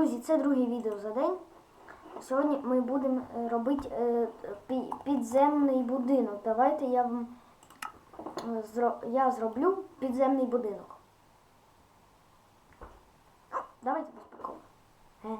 Друзі, це друге відео за день. Сьогодні ми будемо е, робити е, підземний будинок. Давайте я вам е, я зроблю підземний будинок. Давайте без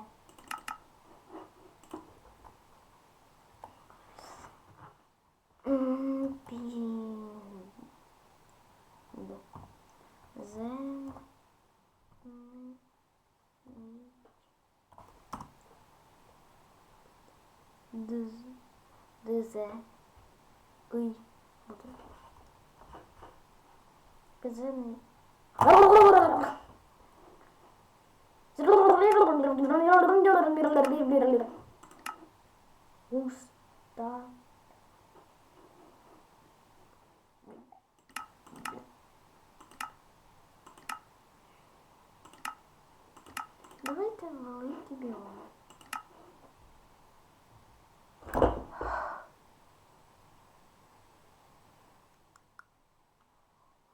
Дз. ДЗ. Ий. Буде. Підземний. Уста. Давайте великий біом.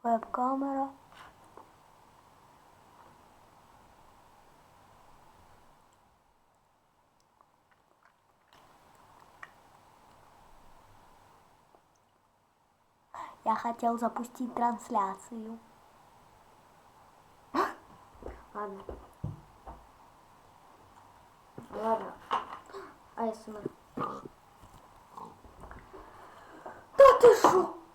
Веб-камера. Я хотел запустить трансляцию. Ладно. Ладно. АСМР. Да ты шо?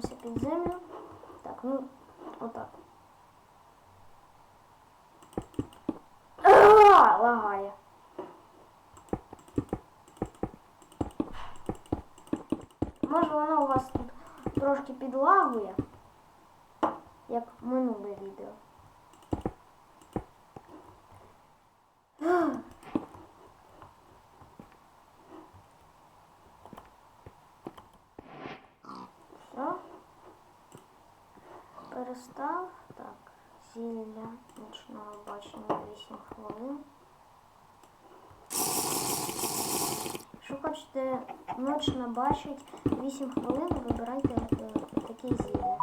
Спустимся под землю. Так, ну, вот так. А, лагає. Може воно у вас тут трошки підлагує, як минуле відео. 8 хвилин. Якщо хочете ночно бачить 8 хвилин, вибирайте е, таке зілля.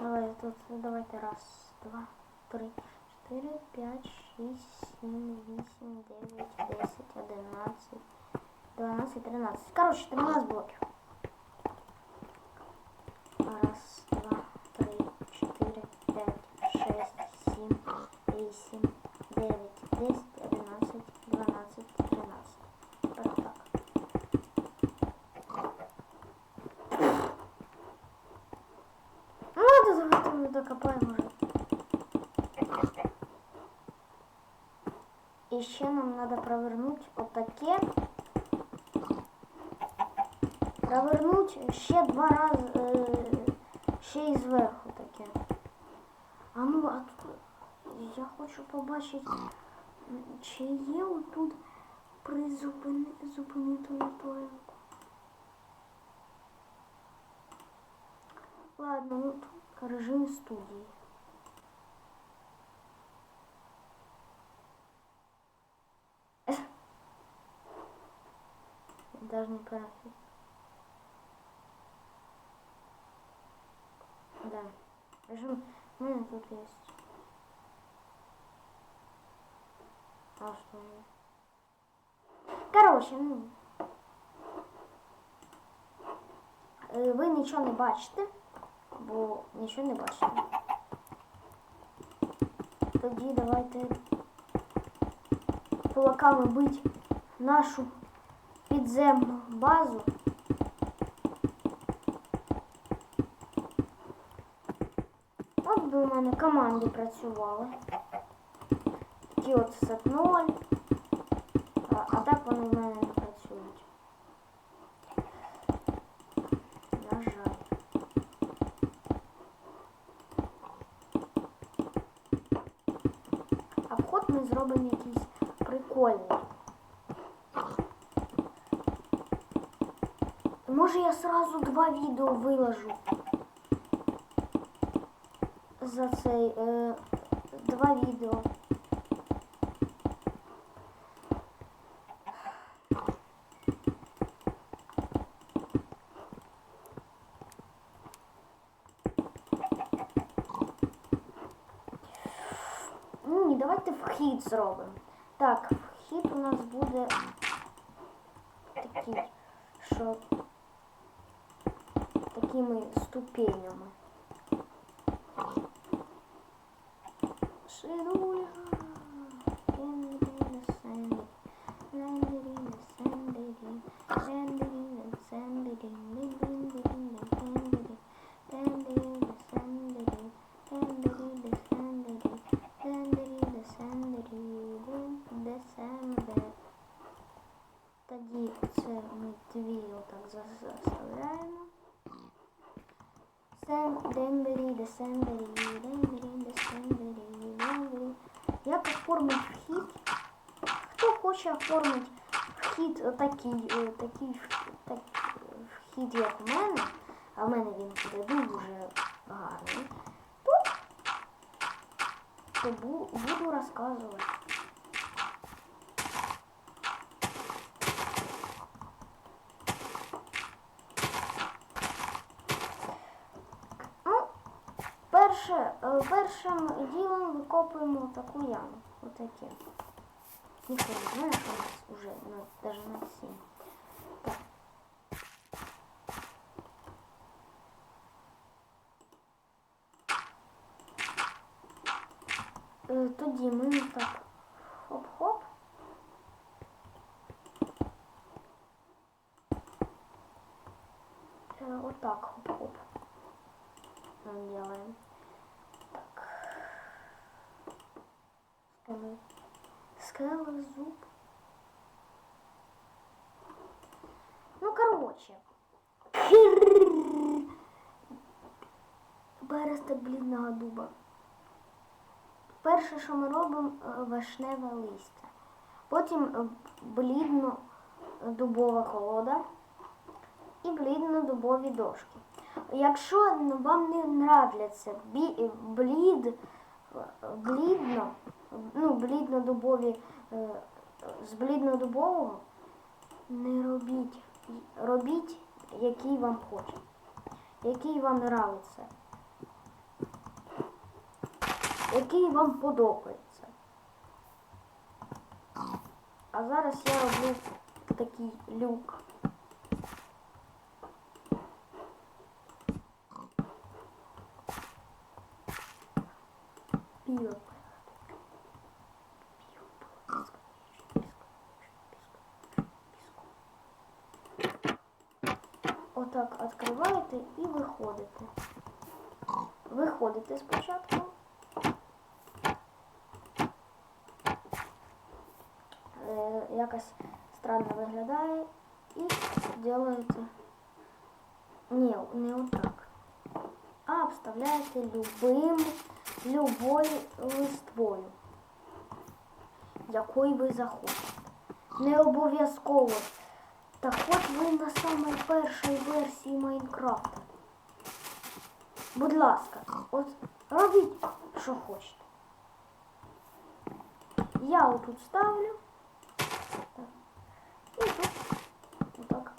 Давай тут давайте раз, два, три, чотири, п'ять, шість, сім, вісім, дев'ять, десять, одинадцять, дванадцять, тринадцять. Коротше, 13 блоків. Раз, два, три, чотири, п'ять, шесть, сім, вісім, І ще нам треба провернути отаке. Провернуть ще два рази, е, ще й зверху таке. А ну, а тут я хочу побачити, м, чи є отут призупини зупинити латоїнку. Ладно, ну тут режим студії. Даже не профиль. Да. Режим. У меня тут есть. А что? Короче, ну. Е, Ви нічого не бачите, бо нічого не бачите. Тоді давайте кулаками бить нашу підземну базу. От би у мене команди працювали. Ті от 0. А, а так вони в мене не працюють. На жаль. А вход ми зробимо якийсь прикольний. Може я сразу два відео виложу. За цей е, два відео. Ні, давайте вхід зробимо. Так, вхід у нас буде такий, що такими ступенями. Шируля. Тоді це ми дві отак за- заставляємо. Дембері, десембері, дембері, десембері, дембері. Як оформити вхід? Хто хоче оформити вхід е, такий, такий в- так, вхід, як у мене, а в мене він буде дуже гарний, то, то буду розказувати. першим ділом викопуємо таку яму. Отаке. Ніхто не знає, що у нас вже на, даже на 7. Так. Е, Тоді ми так хоп-хоп. Е, Отак хоп-хоп. Мы делаем. Скалы. Скалы, зуб. Ну, короче. Бересток блідного дуба. Перше, що ми робимо, е, вишневе листя. Потім е, блідно дубова колода і блідно-дубові дошки. Якщо вам не нравляться блід, блідно, ну, блідно-дубові, е, з блідно-дубового, не робіть. Робіть, який вам хоче, який вам нравиться, який вам подобається. А зараз я роблю такий люк. Пиво. Отак відкриваєте і виходите. Виходите спочатку. Е, якось странно виглядає і делаєте. Ні, не отак. А обставляєте любим, любою листвою, якою ви захочете. Не обов'язково. Та хоч ви на самій першій версії Майнкрафта. Будь ласка, от робіть, що хочете. Я отут ставлю. І тут отак.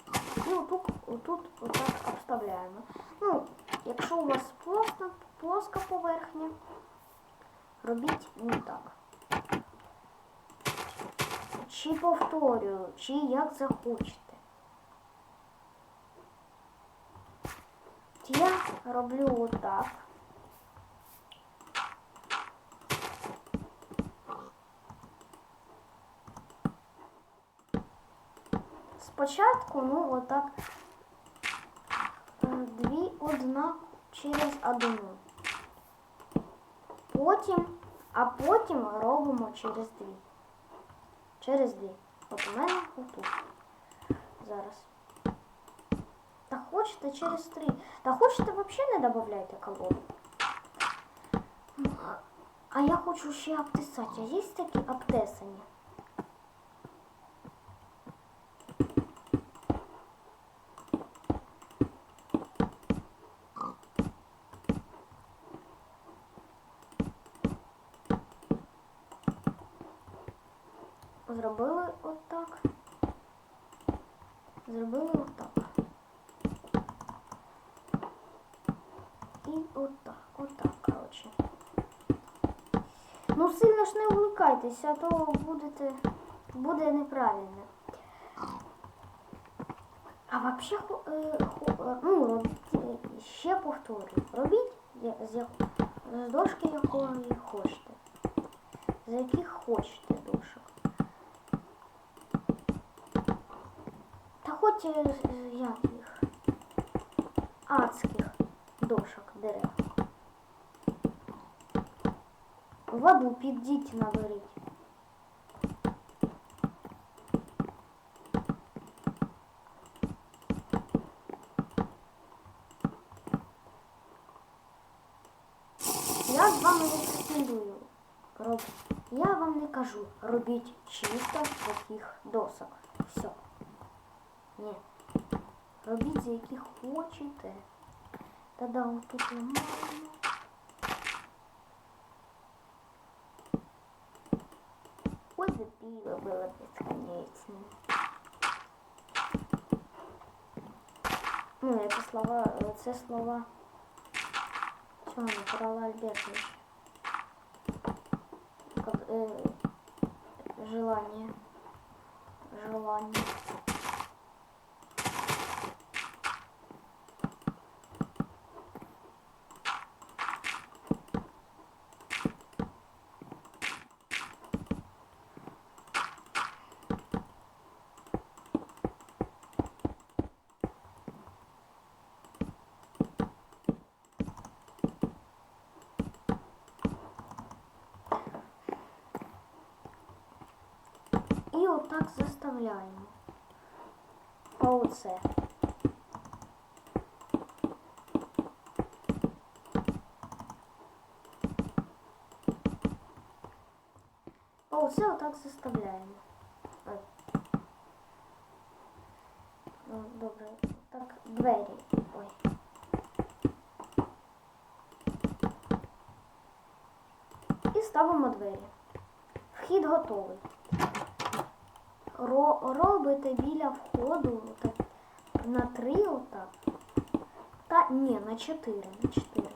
І отут, отут отак обставляємо. Ну, якщо у вас плоска, плоска поверхня, робіть не так. Чи повторюю, чи як захочете. Я роблю отак. Спочатку, ну, отак, дві одна через одну. Потім, а потім робимо через дві. Через дві. От у мене отут. Зараз. Та а через три. Та хочете вообще не додавайте колоду. А я хочу ще обтесать. А есть такие обтесані? Зробили отак. І отак, отак, коротше. Ну сильно ж не вмикайтеся, а то будете, буде неправильно. А хо- е, е, ну, е, ще повторюю, робіть з, з дошки якої хочете. З яких хочете дошок. Та хоч як їх? Адських дерев. Воду підіть наберіть. Я з вами не претендую. Роб... Я вам не кажу, робіть чисто таких досок. Все. Ні. Робіть за яких хочете. Тогда он тут ломаем. Ой, за пиво было бесконечно. Ну, это слова, все слова. Все, набрала ну, Альбертович. Как, э, желание. Желание. Отак заставляємо. Оце. Оце отак заставляємо. Ну, добре. Так, двері. Ой. І ставимо двері. Вхід готовий. Ро- робите біля входу так, на три отак. Та ні, на чотири, на чотири.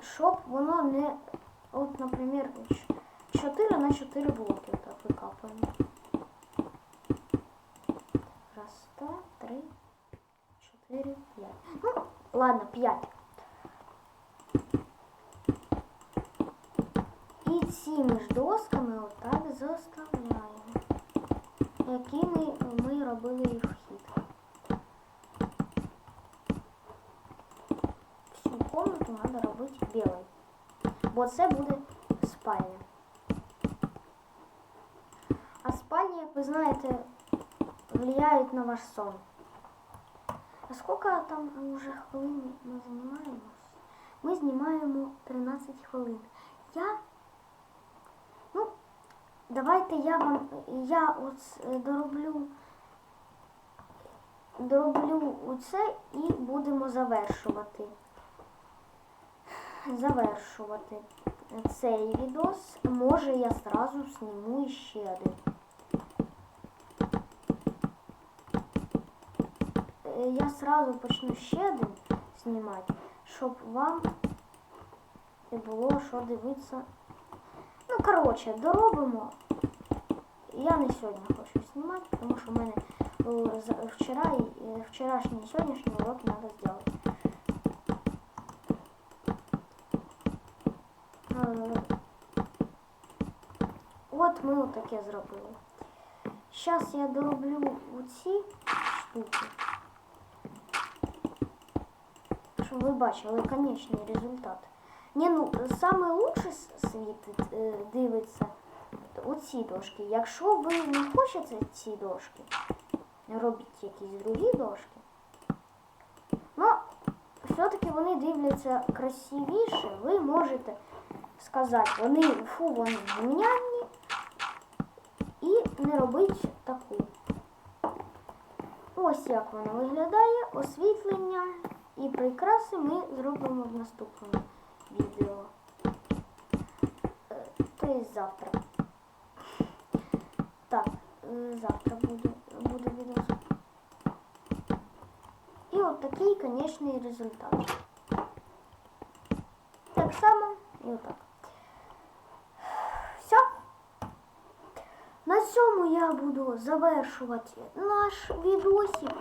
Щоб воно не, от, наприклад, 4 на 4 блоки отак викапуємо. Раз, два, три, чотири, п'ять. Ну, ладно, п'ять. І цими ж досками отак заставляємо, якими ми робили і вхід. Всю комнату треба робити білою, бо це буде спальня. А спальні, як ви знаєте, влияють на ваш сон. А скільки там вже хвилин ми знімаємось? Ми знімаємо 13 хвилин. Я Ну, давайте я вам, я от е, дороблю, дороблю оце і будемо завершувати. Завершувати цей відос. Може я зразу зніму ще один. Е, Я сразу почну ще один знімати, щоб вам було що дивитися Ну, коротше, доробимо. Я не сьогодні хочу знімати, тому що в мене вчора і е, вчорашній і сьогоднішній урок треба зробити. Е, От ми отаке зробили. Зараз я дороблю оці штуки. Щоб ви бачили конечний результат. Ні, ну саме лучше світ е, оці дошки. Якщо ви не хочете ці дошки, робіть якісь другі дошки. Ну, все-таки вони дивляться красивіше, ви можете сказати, вони фу, вони гімняні і не робити таку. Ось як воно виглядає, освітлення і прикраси ми зробимо в наступному відео. Тобто завтра. Завтра буде, буде відео от такий конечний результат. Так само і отак. Все. На цьому я буду завершувати наш відосик.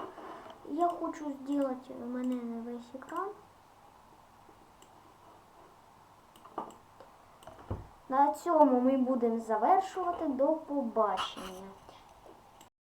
Я хочу зробити у мене на весь екран. На цьому ми будемо завершувати. До побачення.